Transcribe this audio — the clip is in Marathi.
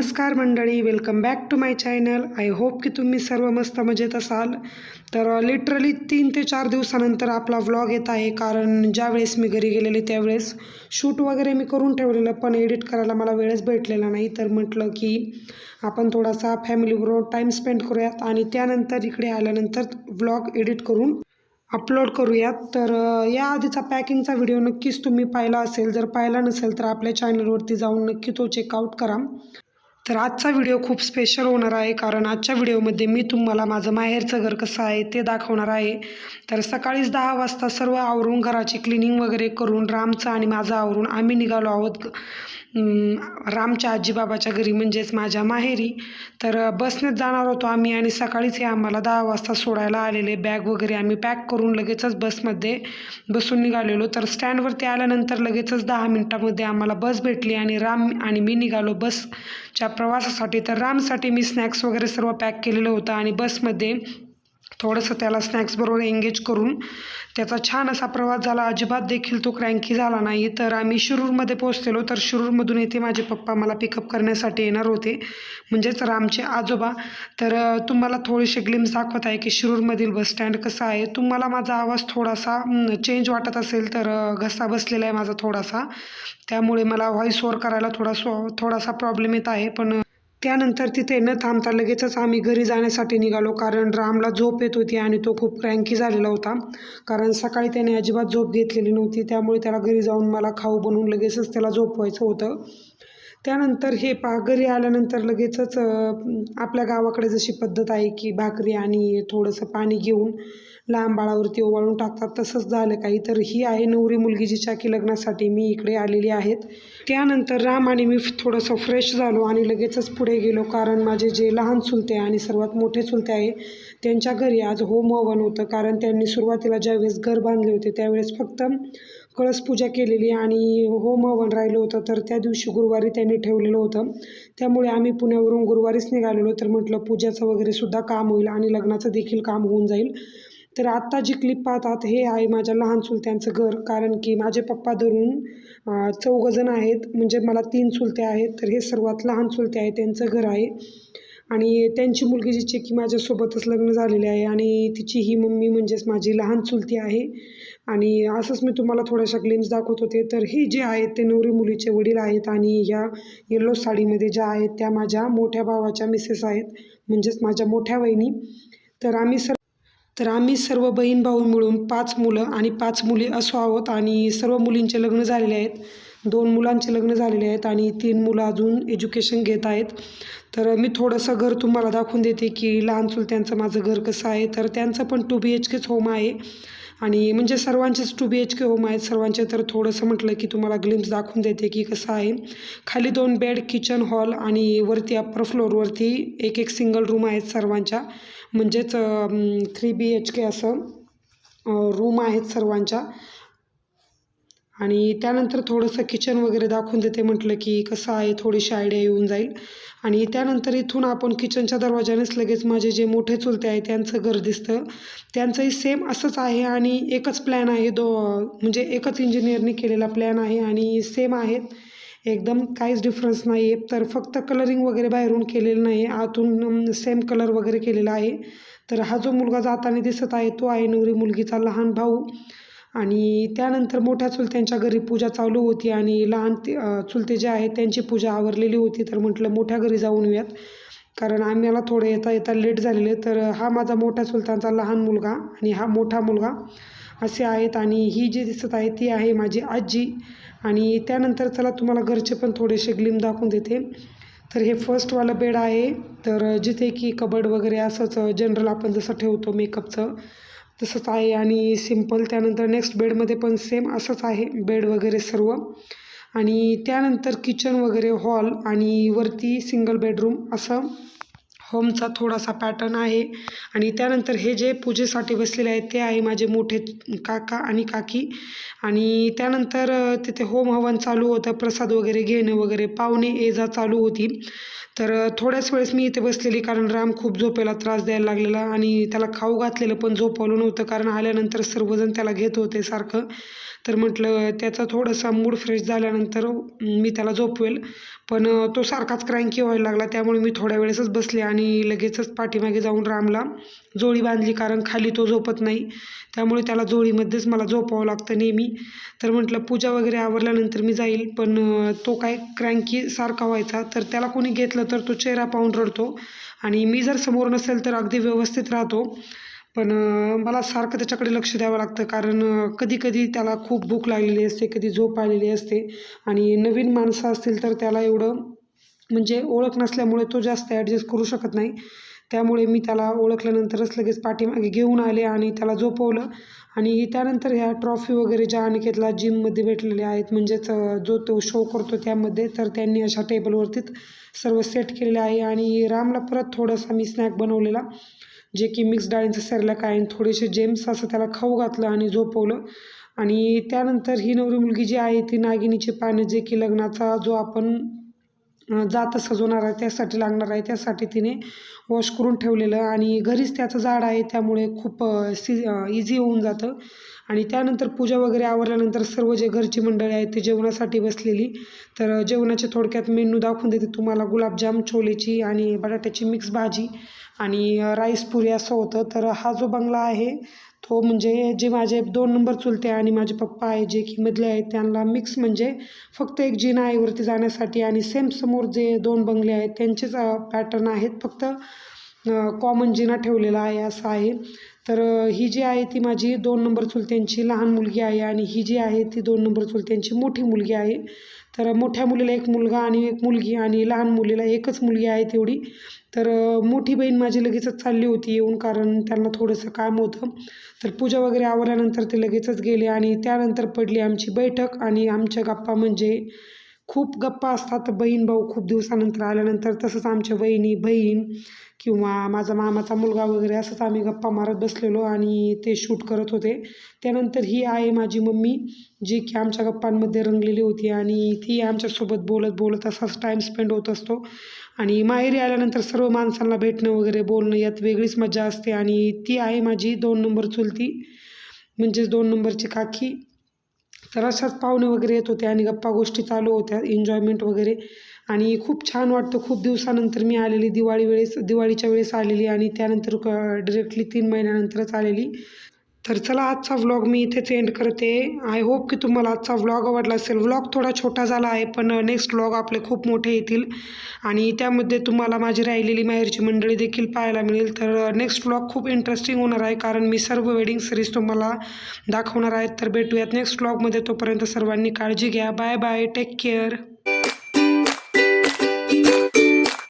नमस्कार मंडळी welcome back to my channel I hope की तुम्ही सर्व मस्त मजेत असाल. तर लिटरली तीन ते चार दिवसानंतर आपला व्लॉग येत आहे. कारण ज्यावेळेस मी घरी गेलेले त्यावेळेस शूट वगैरे मी करून ठेवलेलं पण एडिट करायला मला वेळच भेटलेला नाही. तर म्हटलं की आपण थोडासा फॅमिलीबरोबर टाईम स्पेंड करूयात आणि त्यानंतर इकडे आल्यानंतर व्लॉग एडिट करून अपलोड करूयात. तर या आधीचा पॅकिंगचा व्हिडिओ नक्कीच तुम्ही पाहिला असेल. जर पाहिला नसेल तर आपल्या चॅनलवरती जाऊन नक्की तो चेकआउट करा. तर आजचा व्हिडिओ खूप स्पेशल होणार आहे कारण आजच्या व्हिडिओमध्ये मी तुम्हाला माझं माहेरचं घर कसं आहे ते दाखवणार आहे. तर सकाळीच दहा वाजता सर्व आवरून घराची क्लिनिंग वगैरे करून रामचं आणि माझं आवरून आम्ही निघालो आहोत. रामच्या आजीबाबाच्या घरी म्हणजेच माझ्या माहेरी. तर बसनेच जाणार होतो आम्ही आणि सकाळीच हे आम्हाला दहा वाजता सोडायला आलेले. बॅग वगैरे आम्ही पॅक करून लगेचच बसमध्ये बसून निघालेलो. तर स्टँडवरती आल्यानंतर लगेचच दहा मिनटामध्ये आम्हाला बस भेटली आणि राम आणि मी निघालो बसच्या प्रवासासाठी. तर रामसाठी मी स्नॅक्स वगैरे सर्व पॅक केलेलं होतं आणि बसमध्ये थोडंसं त्याला स्नॅक्सबरोबर एंगेज करून त्याचा छान असा प्रवास झाला. अजिबात देखील तो क्रँकी झाला नाही. तर आम्ही शिरूरमध्ये पोहोचलेलो. तर शिरूरमधून येथे माझे पप्पा मला पिकअप करण्यासाठी येणार होते. म्हणजेच रामचे आजोबा. तर तुम्हाला थोडीशी ग्लिम्स दाखवत आहे की शिरूरमधील बस स्टँड कसं आहे. तुम्हाला माझा आवाज थोडासा चेंज वाटत असेल तर घसा बसलेला आहे माझा थोडासा. त्यामुळे मला व्हॉईस ओवर करायला थोडा थोडासा प्रॉब्लेम येत आहे. पण त्यानंतर तिथे न थांबता लगेचच आम्ही घरी जाण्यासाठी निघालो कारण रामला झोप येत होती आणि तो खूप क्रँकी झालेला होता. कारण सकाळी त्याने अजिबात झोप घेतलेली नव्हती त्यामुळे त्याला घरी जाऊन मला खाऊ बनवून लगेचच त्याला झोपवायचं होतं. त्यानंतर हे पा घरी आल्यानंतर लगेचच आपल्या गावाकडे जशी पद्धत आहे की भाकरी आणि थोडंसं पाणी घेऊन लांब बाळावरती ओवाळून टाकतात. तसंच झालं काही तर. ही आहे नवरी मुलगी जिच्या की लग्नासाठी मी इकडे आलेली आहेत. त्यानंतर राम आणि मी थोडंसं फ्रेश झालो आणि लगेचच पुढे गेलो. कारण माझे जे लहान चुलते आणि सर्वात मोठे चुलते आहे त्यांच्या घरी आज होम हवन होतं. कारण त्यांनी सुरुवातीला ज्यावेळेस घर बांधले होते त्यावेळेस फक्त कळस पूजा केलेली आणि होम हवन राहिलं होतं. तर त्या दिवशी गुरुवारी त्यांनी ठेवलेलं होतं. त्यामुळे आम्ही पुण्यावरून गुरुवारीच निघालेलो. तर म्हटलं पूजाचं वगैरे सुद्धा काम होईल आणि लग्नाचं देखील काम होऊन जाईल. तर आत्ता जी क्लिप पाहतात हे आहे माझ्या लहान चुलत्यांचं घर. कारण की माझे पप्पा धरून चौघजण आहेत. म्हणजे मला तीन चुलते आहेत. तर हे सर्वात लहान चुलते आहे त्यांचं घर आहे. आणि त्यांची मुलगी जिचे की माझ्यासोबतच लग्न झालेले आहे. आणि तिची ही मम्मी म्हणजेच माझी लहान चुलती आहे. आणि असंच मी तुम्हाला थोड्याशा क्लिम्स दाखवत होते. तर हे जे आहेत ते नवरी मुलीचे वडील आहेत. आणि ह्या येलो साडीमध्ये ज्या आहेत त्या माझ्या मोठ्या भावाच्या मिसेस आहेत. म्हणजेच माझ्या मोठ्या वहिनी. तर आम्ही सर तर आम्ही सर्व बहीण भाऊ मिळून पाच मुलं आणि पाच मुली असो आहोत आणि सर्व मुलींचे लग्न झालेले आहेत. दोन मुलांचे लग्न झालेले आहेत आणि तीन मुलं अजून एज्युकेशन घेत आहेत. तर मी थोडंसं घर तुम्हाला दाखवून देते की लहान चुलत्यांचं माझं घर कसं आहे. तर त्यांचं पण टू बी एच केच होम आहे. आणि म्हणजे सर्वांचेच two B H K home आहेत. सर्वांचे तर थोडंसं म्हटलं की तुम्हाला ग्लिम्स दाखवून देते की कसं आहे. खाली दोन बेड किचन हॉल आणि वरती अप्पर फ्लोअरवरती एक एक सिंगल रूम आहेत सर्वांच्या. म्हणजेच थ्री बी एच के असं रूम आहेत सर्वांच्या. आणि त्यानंतर थोडंसं किचन वगैरे दाखवून देते म्हटलं की कसं आहे थोडीशी आयडिया येऊन जाईल. आणि त्यानंतर इथून आपण किचनच्या दरवाजानेच लगेच माझे जे मोठे चुलते आहे त्यांचं घर दिसतं. त्यांचंही सेम असंच आहे आणि एकच प्लॅन आहे दो म्हणजे एकच इंजिनियरनी केलेला प्लॅन आहे आणि सेम आहेत. एकदम काहीच डिफरन्स नाही आहे तर फक्त कलरिंग वगैरे बाहेरून केलेलं नाही आहे आतून सेम कलर वगैरे केलेला आहे. तर हा जो मुलगा जाताना दिसत आहे तो आहे नवरी मुलगीचा लहान भाऊ. आणि त्यानंतर मोठ्या चुलत्यांच्या घरी पूजा चालू होती आणि लहान चुलते जे आहेत त्यांची पूजा आवरलेली होती. तर म्हटलं मोठ्या घरी जाऊन येऊयात. कारण आम्हाला थोडं येता येता लेट झालेले. तर हा माझा मोठ्या चुलतांचा लहान मुलगा आणि हा मोठा मुलगा असे आहेत. आणि ही जी दिसत आहे ती आहे माझी आजी. आणि त्यानंतर चला तुम्हाला घरचे पण थोडेसे ग्लिम दाखवून देते. तर हे फर्स्टवालं बेड आहे. तर जिथे की कबड वगैरे असंच जनरल आपण जसं ठेवतो मेकअपचं तसंच आहे आणि सिंपल त्यानंतर नेक्स्ट बेडमध्ये पण सेम असंच आहे बेड वगैरे सर्व. आणि त्यानंतर किचन वगैरे हॉल आणि वरती सिंगल बेडरूम असं. होमचा थोडासा पॅटर्न आहे. आणि त्यानंतर हे जे पूजेसाठी बसलेले आहेत ते आहे माझे मोठे काका आणि काकी. आणि त्यानंतर तिथे होम हवन चालू होतं. प्रसाद वगैरे घेणं वगैरे पाहुणे ये जा चालू होती. तर थोड्याच वेळेस मी इथे बसलेली कारण राम खूप झोपेला त्रास द्यायला लागलेला आणि त्याला खाऊ घातलेलं पण झोपवलं नव्हतं. कारण आल्यानंतर सर्वजण त्याला घेत होते सारखं. तर म्हटलं त्याचा थोडासा मूड फ्रेश झाल्यानंतर मी त्याला झोपवेल. पण तो सारखाच क्रँकी व्हायला लागला. त्यामुळे मी थोड्या वेळेसच बसले आणि लगेचच पाठीमागे जाऊन रामला जोडी बांधली कारण खाली तो झोपत नाही. त्यामुळे त्याला जोडीमध्येच मला झोपावं लागतं नेहमी. तर म्हटलं पूजा वगैरे आवरल्यानंतर मी जाईल. पण तो काय क्रँकी सारखा व्हायचा. तर त्याला कोणी घेतलं तर तो चेहरा पाहून रडतो. आणि मी जर समोर नसेल तर अगदी व्यवस्थित राहतो. पण मला सारखं त्याच्याकडे लक्ष द्यावं लागतं. कारण कधी कधी त्याला खूप भूक लागलेली असते कधी झोप आलेली असते. आणि नवीन माणसं असतील तर त्याला एवढं म्हणजे ओळख नसल्यामुळे तो जास्त ॲडजस्ट करू शकत नाही. त्यामुळे मी त्याला ओळखल्यानंतरच लगेच पाठीमागे घेऊन आले आणि त्याला झोपवलं. आणि त्यानंतर ह्या ट्रॉफी वगैरे ज्या अनिकेतला जिममध्ये भेटलेल्या आहेत म्हणजेच जो तो शो करतो त्यामध्ये तर त्यांनी अशा टेबलवरतीच सर्व सेट केलेले आहे. आणि रामला परत थोडासा मी स्नॅक बनवलेला. जे की मिक्स डाळींचं सेरलॅक आहे आणि थोडेसे जेम्स असं त्याला खाऊ घातलं आणि झोपवलं. आणि त्यानंतर ही नवरी मुलगी जी आहे ती नागिनीची पानं जे की लग्नाचा जो आपण जात सजवणार आहे त्यासाठी लागणार आहे त्यासाठी तिने वॉश करून ठेवलेलं. आणि घरीच त्याचं झाड आहे त्यामुळे खूप सि सी इझी होऊन जातं. आणि त्यानंतर पूजा वगैरे आवरल्यानंतर सर्व जे घरची मंडळी आहेत ते जेवणासाठी बसलेली. तर जेवणाच्या थोडक्यात मेनू दाखवून देते तुम्हाला. गुलाबजाम छोलेची आणि बटाट्याची मिक्स भाजी. आणि राईस पुरी असं होतं. तर हा जो बंगला आहे तो म्हणजे जे माझे दोन नंबर चुलते आणि माझे पप्पा आहे जे की मधले आहेत त्यांना मिक्स म्हणजे फक्त एक जिना आहे वरती जाण्यासाठी आणि सेम समोर जे दोन बंगले आहेत त्यांचेच पॅटर्न आहेत. फक्त कॉमन जिना ठेवलेला आहे असं आहे. तर ही जी आहे ती माझी दोन नंबर चुलत्यांची लहान मुलगी आहे आणि ही जी आहे ती दोन नंबर चुलत्यांची मोठी मुलगी आहे. तर मोठ्या मुलीला एक मुलगा आणि एक मुलगी आणि लहान मुलीला एकच मुलगी आहे तेवढी. तर मोठी बहीण माझी लगेचच चालली होती येऊन कारण त्यांना थोडंसं काम होतं. तर पूजा वगैरे आवरल्यानंतर ते लगेचच गेले आणि त्यानंतर पडली आमची बैठक आणि आमच्या गप्पा म्हणजे खूप गप्पा असतात. बहीण भाऊ खूप दिवसानंतर आल्यानंतर तसंच आमच्या वहिनी बहीण किंवा माझा मामाचा मुलगा वगैरे असंच आम्ही गप्पा मारत बसलेलो आणि ते शूट करत होते. त्यानंतर ही आहे माझी मम्मी जी की आमच्या गप्पांमध्ये रंगलेली होती आणि ती आमच्यासोबत बोलत बोलत असाच टाईम स्पेंड होत असतो. आणि माहेरी आल्यानंतर सर्व माणसांना भेटणं वगैरे बोलणं यात वेगळीच मजा असते. आणि ती आहे माझी दोन नंबर चुलती म्हणजेच दोन नंबरची काकी तर अशाच पाहुणे वगैरे येत होते आणि गप्पा गोष्टी चालू होत्या एन्जॉयमेंट वगैरे. आणि खूप छान वाटतं खूप दिवसानंतर मी आलेली दिवाळी वेळेस दिवाळीच्या वेळेस आलेली आणि त्यानंतर क डिरेक्टली तीन महिन्यानंतरच आलेली. तर चला आजचा व्लॉग मी इथेच एंड करते. आय होप की तुम्हाला आजचा व्लॉग आवडला असेल. व्लॉग थोडा छोटा झाला आहे पण नेक्स्ट व्लॉग आपले खूप मोठे येतील. आणि त्यामध्ये तुम्हाला माझी राहिलेली माहेरची मंडळी देखील पाहायला मिळेल. तर नेक्स्ट व्लॉग खूप इंटरेस्टिंग होणार आहे कारण मी सर्व वेडिंग सिरीज तुम्हाला दाखवणार आहेत तर भेटूयात नेक्स्ट व्लॉगमध्ये तोपर्यंत सर्वांनी काळजी घ्या. Bye bye take care